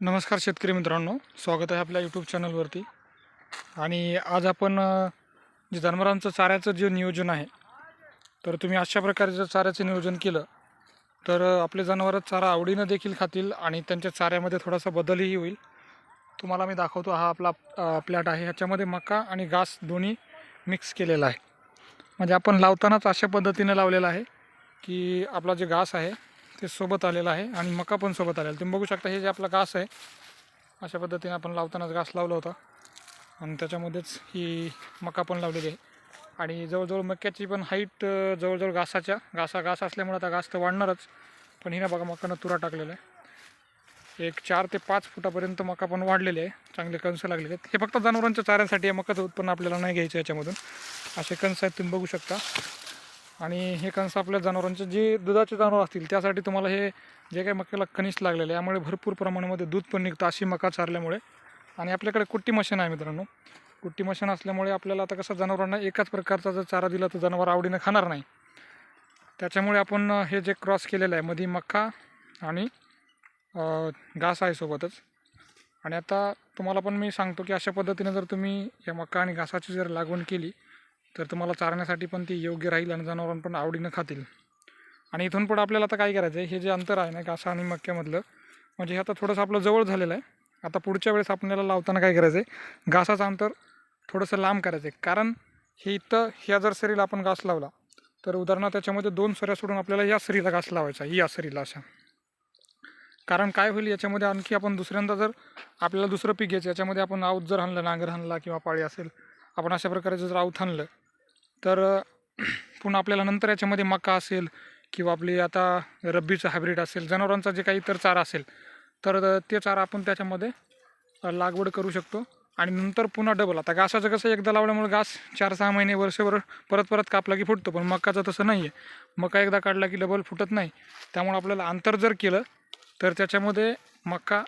नमस्कार शेतकरी मित्रांनो. स्वागत आहे आपल्या यूट्यूब चॅनलवरती आणि आज आपण जे जनावरांचं चाऱ्याचं जे नियोजन आहे तर तुम्ही अशा प्रकारे जर चाऱ्याचं नियोजन केलं तर आपले जनावरं चारा आवडीनं देखील खातील आणि त्यांच्या चाऱ्यामध्ये थोडासा बदलही होईल. तुम्हाला मी दाखवतो हा आपला प्लॅट आहे. ह्याच्यामध्ये मका आणि घास दोन्ही मिक्स केलेला आहे. म्हणजे आपण लावतानाच अशा पद्धतीने लावलेला आहे की आपला जे घास आहे ते सोबत आलेलं आहे आणि मका पण सोबत आलेला आहे. तुम्ही बघू शकता हे जे आपला घास आहे अशा पद्धतीने आपण लावतानाच घास लावला होता. आणि त्याच्यामध्येच ही मका पण लावलेली आहे. आणि जवळजवळ मक्याची पण हाईट जवळजवळ घासाच्या घासा घास असल्यामुळे आता घास तर वाढणारच. पण हिनं बघा मकानं तुरा टाकलेला आहे. एक चार ते पाच फुटापर्यंत मका पण वाढलेले आहे. चांगले कंस लागलेले आहेत. हे फक्त जनावरांच्या चाऱ्यासाठी आहे मकाचं उत्पन्न आपल्याला नाही घ्यायचं याच्यामधून. असे कंस आहेत तुम्ही बघू शकता. आणि हे कंस आपल्या जनावरांचे जे दुधाचे जनावर असतील त्यासाठी तुम्हाला हे जे काही मक्याला खनिज लागलेलं आहे यामुळे भरपूर प्रमाणामध्ये दूध पण निघतं अशी मका चारल्यामुळे. आणि आपल्याकडे कुट्टी मशीन आहे मित्रांनो. कुट्टी मशीन असल्यामुळे आपल्याला आता कसं जनावरांना एकाच प्रकारचा जर चारा दिला तर जनावर आवडीनं खाणार नाही. त्याच्यामुळे आपण हे जे क्रॉस केलेलं आहे मध्ये मका आणि घास आहे सोबतच. आणि आता तुम्हाला पण मी सांगतो की अशा पद्धतीने जर तुम्ही या मका आणि घासाची जर लागवण केली तर तुम्हाला चारण्यासाठी पण ती योग्य राहील आणि जनावरांना पण आवडीनं खातील. आणि इथून पुढं आपल्याला आता काय करायचं आहे हे जे अंतर आहे ना घासा आणि मक्क्यामधलं म्हणजे हे आता थोडंसं आपलं जवळ झालेलं आहे. आता पुढच्या वेळेस आपल्याला लावताना काय करायचं आहे घासाचं अंतर थोडंसं लांब करायचं आहे कारण हे इथं ह्या जर सरीला आपण घास लावला तर उदाहरणार्थ त्याच्यामध्ये दोन सऱ्या सोडून आपल्याला या सरीला घास लावायचा या सरीला अशा. कारण काय होईल याच्यामध्ये आणखी आपण दुसऱ्यांदा जर आपल्याला दुसरं पीक घ्यायचं याच्यामध्ये आपण आऊत जर आणलं नांगर आणला किंवा पाळी असेल आपण अशा प्रकारे जर आऊत आणलं तर पुन्हा आपल्याला नंतर याच्यामध्ये मका असेल किंवा आपली आता रब्बीचं हायब्रिड असेल जनावरांचा जे काही इतर चारा असेल तर ते चारा आपण त्याच्यामध्ये लागवड करू शकतो. आणि नंतर पुन्हा डबल आता घासाचं कसं एकदा लावल्यामुळे घास चार सहा महिने वर्षभर परत परत कापला की फुटतो पण मकाचं तसं नाही आहे मका एकदा काढला की डबल फुटत नाही. त्यामुळे आपल्याला अंतर जर केलं तर त्याच्यामध्ये मका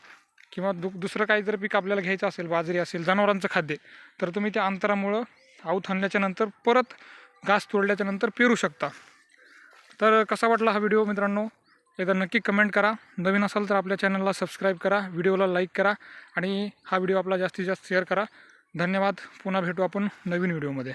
किंवा दु दुसरं काही जर पीक आपल्याला घ्यायचं असेल बाजरी असेल जनावरांचं खाद्य तर तुम्ही त्या अंतरामुळं आऊत आणल्याच्या नंतर परत घास तोडल्याच्या नंतर पेरू शकता. तर कसा वाटला हा व्हिडिओ मित्रांनो? एकदा नक्की कमेंट करा. नवीन असाल तर आपल्या चॅनलला सबस्क्राईब करा व्हिडिओला लाईक करा आणि हा व्हिडिओ आपला जास्तीत जास्त शेअर करा. धन्यवाद. पुन्हा भेटू आपण नवीन व्हिडिओमध्ये.